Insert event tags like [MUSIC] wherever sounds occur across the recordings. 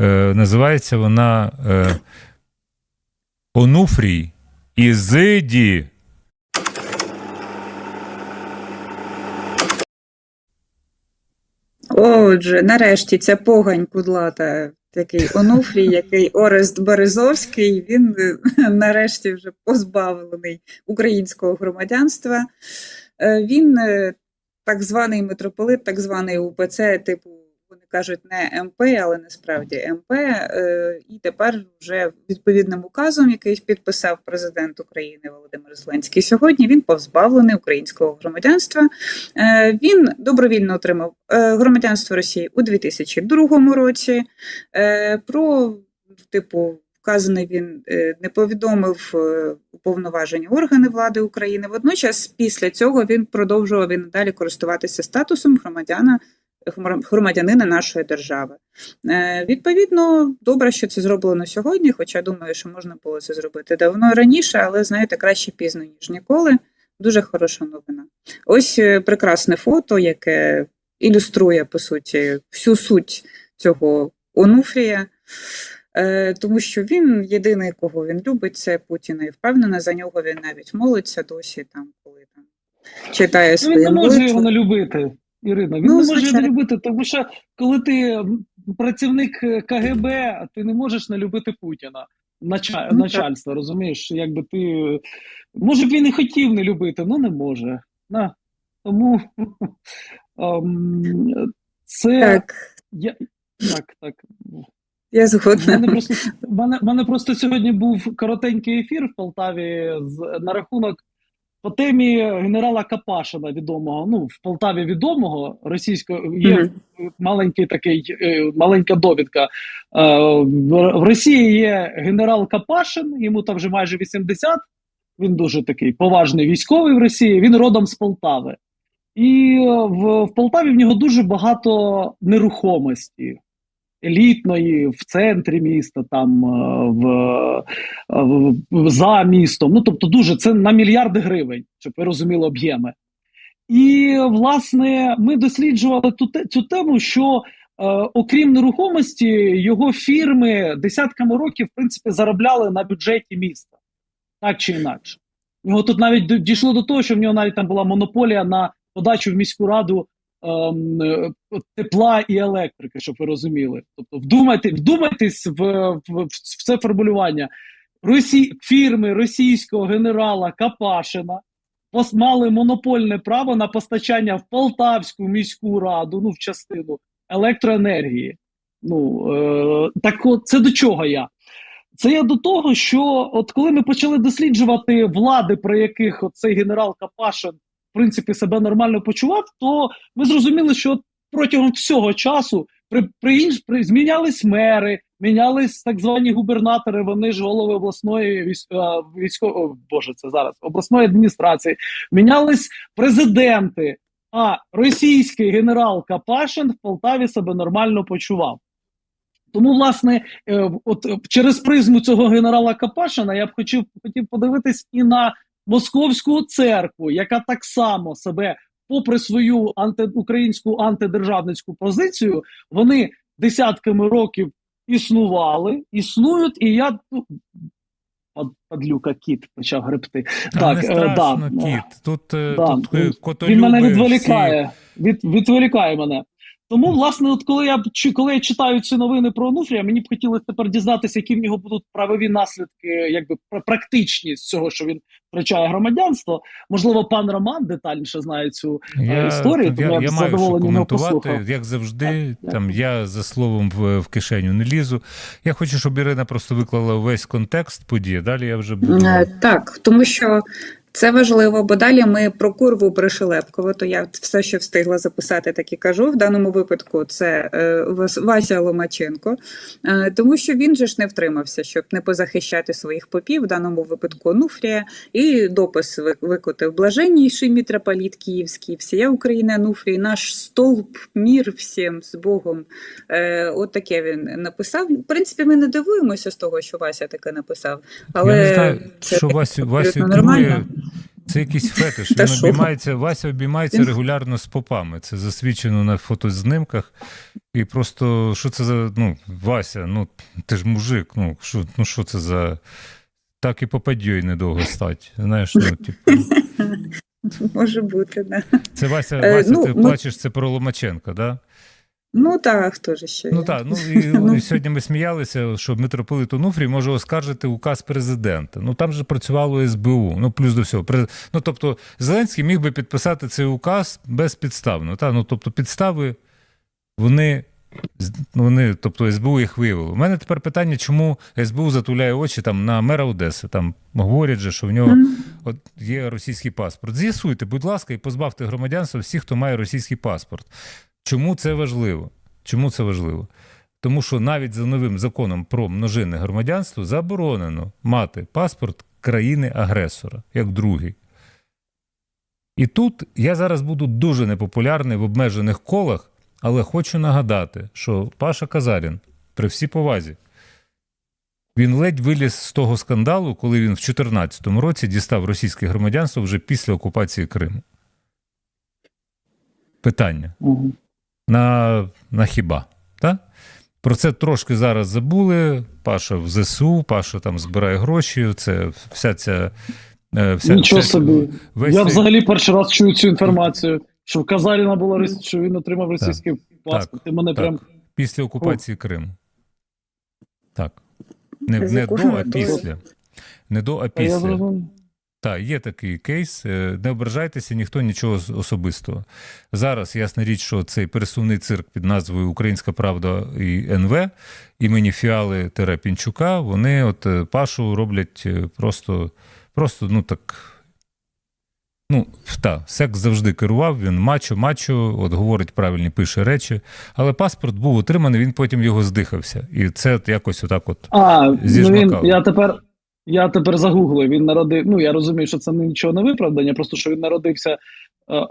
Е, називається вона е, Онуфрій Ізиді. Отже, нарешті ця погань кудлата, такий Онуфрій, який Орест Березовський, він е, нарешті вже позбавлений українського громадянства. Е, Він так званий митрополит, так званий УПЦ, типу, кажуть, не МП, але насправді МП. е, І тепер вже відповідним указом, який підписав президент України Володимир Зеленський сьогодні, він позбавлений українського громадянства. Е, Він добровільно отримав е, громадянство Росії у 2002 році. Про типу. Вказаний він не повідомив уповноважені органи влади України. Водночас, після цього він продовжував і надалі користуватися статусом громадяна громадянина нашої держави. Е, Відповідно, добре, що це зроблено сьогодні, хоча думаю, що можна було це зробити давно раніше, але знаєте, краще пізно, ніж ніколи. Дуже хороша новина. Ось е, прекрасне фото, яке ілюструє, по суті, всю суть цього Онуфрія. Е, Тому що він єдиний, кого він любить, це Путіна. І впевнена, за нього він навіть молиться досі, там, коли там читає Ну, Він не може його не любити, Ірина. Він Ну, не може звичайно. не любити, тому що коли ти працівник КГБ, ти не можеш не любити Путіна. Нача... Ну. Начальство, розумієш? Якби ти. Може б він і хотів не любити, але не може. На. Тому [LAUGHS] це Так, я... так, так. я У мене просто мене, мене просто сьогодні був коротенький ефір в Полтаві з на рахунок по темі генерала Капашина, відомого. Ну в Полтаві відомого російського є Мгм. маленький такий е, маленька довідка. Е, В в Росії є генерал Капашин, йому там вже майже 80, Він дуже такий поважний військовий в Росії. Він родом з Полтави. І е, в, в Полтаві в нього дуже багато нерухомості елітної в центрі міста, там е, в, в, за містом. Ну тобто, дуже це на мільярди гривень, щоб ви розуміли об'єми. І власне ми досліджували ту цю тему, що е, окрім нерухомості, його фірми десятками років в принципі заробляли на бюджеті міста, так чи інакше. У нього тут навіть дійшло до того, що в нього навіть там була монополія на подачу в міську раду тепла і електрики, щоб ви розуміли. Тобто, вдумайте, вдумайтесь в, в, в це формулювання. Росі... Фірми російського генерала Капашина мали монопольне право на постачання в Полтавську міську раду, ну в частину електроенергії. Ну е, так от це до чого я? Це я до того, що от коли ми почали досліджувати влади, про яких цей генерал Капашин принципі себе нормально почував, то ми зрозуміли, що протягом всього часу при, при, при змінялись мери, мінялись так звані губернатори. Вони ж голови обласної військ, військової боже, це зараз обласної адміністрації, мінялись президенти. А російський генерал Капашин в Полтаві себе нормально почував. Тому, власне, е, от через призму цього генерала Капашина я б хотів, хотів подивитись і на московську церкву, яка так само себе, попри свою антиукраїнську антидержавницьку позицію, вони десятками років існували, існують, і я ну, падлюка кіт почав гребти. Та Так, не е, страшно, да. кіт. Тут, е, Да. тут е, Він мене всі- відволікає. Від, відволікає мене. Тому, власне, от коли я чи- коли я читаю ці новини про Онуфрія, мені б хотілося тепер дізнатися, які в нього будуть правові наслідки, якби пр- практичні з цього, що він втрачає громадянство. Можливо, пан Роман детальніше знає цю Я, історію, тому я, я я маю що коментувати, як завжди. Так, Там я за словом в, в кишеню не лізу. Я хочу, щоб Ірина просто виклала весь контекст події. Далі я вже буду. Е, Так, тому що це важливо, бо далі ми про курву Пришелепкова, то я все, що встигла записати, так і кажу. В даному випадку це е, Вас- Вася Ломаченко, Е, тому що він же ж не втримався, щоб не позахищати своїх попів, в даному випадку Онуфрія, і допис викотив блаженніший мітрополіт Київський, всія Україна Онуфрій, наш столб, мір всім з Богом. Е, От таке він написав. В принципі, ми не дивуємося з того, що Вася таке написав. Але я не знаю, це що Васю, Васю нормально. Це якийсь фетиш. Та Він обіймається, Вася обіймається регулярно з попами. Це засвідчено на фотознимках. І просто що це за. Ну, Вася, ну ти ж мужик, ну що, ну, що це за. Так і попадьой недовго стать. Знаєш, ну, типу, Може бути, да. це Вася, Е, Вася, ну, ти ми- плачеш, це про Ломаченка, да? Ну так, хто ж ще? Ну так, ну і, [LAUGHS] Ну. і сьогодні ми сміялися, що митрополит Онуфрій може оскаржити указ президента. Ну там же працювало СБУ. Ну плюс до всього. Ну тобто Зеленський міг би підписати цей указ безпідставно. Та? Ну тобто підстави вони. ну, Вони, тобто СБУ їх виявило. У мене тепер питання, чому СБУ затуляє очі там на мера Одеси. Там говорять же, що в нього от є російський паспорт. З'ясуйте, будь ласка, і позбавте громадянства всіх, хто має російський паспорт. Чому це важливо? Чому це важливо? Тому що навіть за новим законом про множинне громадянство заборонено мати паспорт країни-агресора, як другий. І тут я зараз буду дуже непопулярний в обмежених колах, але хочу нагадати, що Паша Казарін, при всій повазі, він ледь виліз з того скандалу, коли він в 2014 році дістав російське громадянство вже після окупації Криму. Питання Мгм. На, на хіба. Так? Про це трошки зараз забули. Паша в ЗСУ, Паша там збирає гроші. Це вся ця. е, Вся, Нічого вся- собі. Весь Я цей- взагалі перший раз чую цю інформацію, що в Казаріна була що він отримав російський паспорт. І мене так. прям Після окупації Криму. Так. Не, не до, а після. Не до, а а я після. Так, є такий кейс. Е, Не ображайтеся, ніхто нічого ос- особистого. Зараз ясна річ, що цей пересувний цирк під назвою Українська Правда і НВ імені Фіали Тере Пінчука, вони от е, Пашу роблять е, просто, просто ну так. Ну, та, секс завжди керував, він мачо, мачо, от говорить правильні, пише речі. Але паспорт був отриманий, він потім його здихався. І це якось отак от. А, ну він, я тепер. Я тепер загуглив. Він народив. Ну я розумію, що це нічого не виправдання, просто що він народився, е,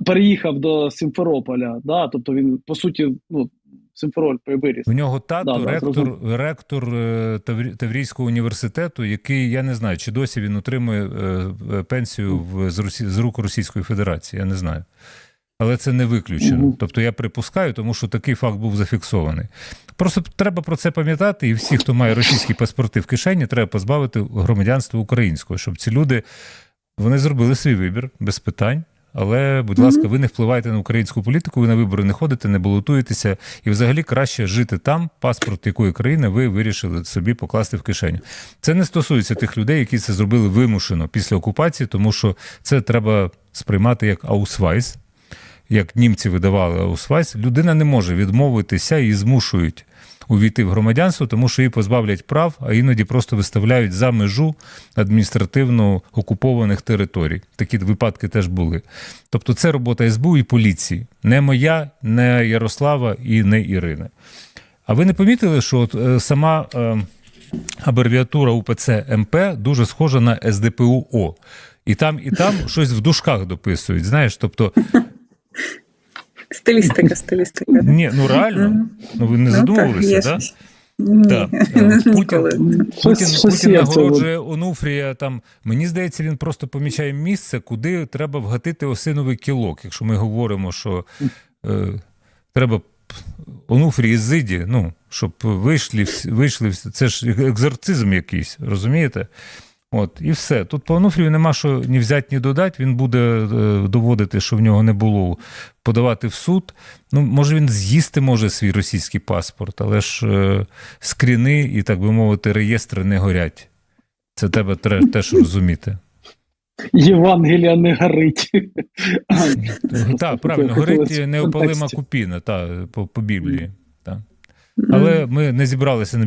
переїхав до Сімферополя. Да? Тобто він, по суті, ну, Сімферополь виріс. У нього тато Да, да, ректор, зрозумів. ректор е, Таврійського університету, який я не знаю, чи досі він отримує е, пенсію в, з рук Російської Федерації. Я не знаю. Але це не виключено. Тобто я припускаю, тому що такий факт був зафіксований. Просто треба про це пам'ятати, і всі, хто має російські паспорти в кишені, треба позбавити громадянства українського, щоб ці люди вони зробили свій вибір без питань. Але, будь ласка, ви не впливаєте на українську політику, ви на вибори не ходите, не балотуєтеся, і взагалі краще жити там, паспорт якої країни ви вирішили собі покласти в кишеню. Це не стосується тих людей, які це зробили вимушено після окупації, тому що це треба сприймати як аусвайс, як німці видавали аусвайс. Людина не може відмовитися і змушують увійти в громадянство, тому що її позбавлять прав, а іноді просто виставляють за межу адміністративно окупованих територій. Такі випадки теж були. Тобто, це робота СБУ і поліції, не моя, не Ярослава і не Ірини. А ви не помітили, що от, е, сама е, абревіатура УПЦ МП дуже схожа на СДПУО. І там, і там щось в дужках дописують. Знаєш, тобто, Стилістика, стилістика. ні, ну реально, ну ви не Ну, задумувалися, так? Ні, Так. Путін, Щось- щось Путін нагороджує Онуфрія. Там мені здається, він просто помічає місце, куди треба вгатити осиновий кілок. Якщо ми говоримо, що е, треба Онуфрій Зиді, ну щоб вийшли, вийшли, це ж екзорцизм якийсь, розумієте? От, і все. Тут по Онуфрію нема що ні взяти, ні додати. Він буде е, доводити, що в нього не було, подавати в суд. Ну, може, він з'їсти може свій російський паспорт, але ж е, скріни і, так би мовити, реєстри не горять. Це треба теж розуміти. Євангелія не горить. Так, правильно, горить неопалима купіна, та, по, по Біблії. Та. Але ми не зібралися на